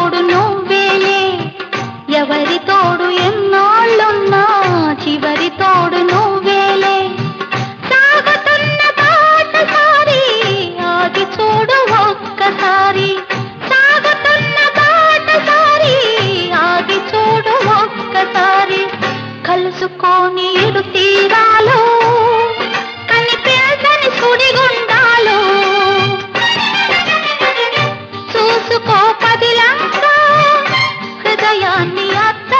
తోడు నువ్వేలే ఎవరి తోడు ఎన్నాళ్ళున్నా చివరి తోడు నువ్వేలే. సాగుతున్న బాటసారి ఆగి చూడు ఒక్కసారి. సాగుతున్న బాటసారి చూడు ఒక్కసారి. కలుసుకొని ఇరుతీ i'm Tata.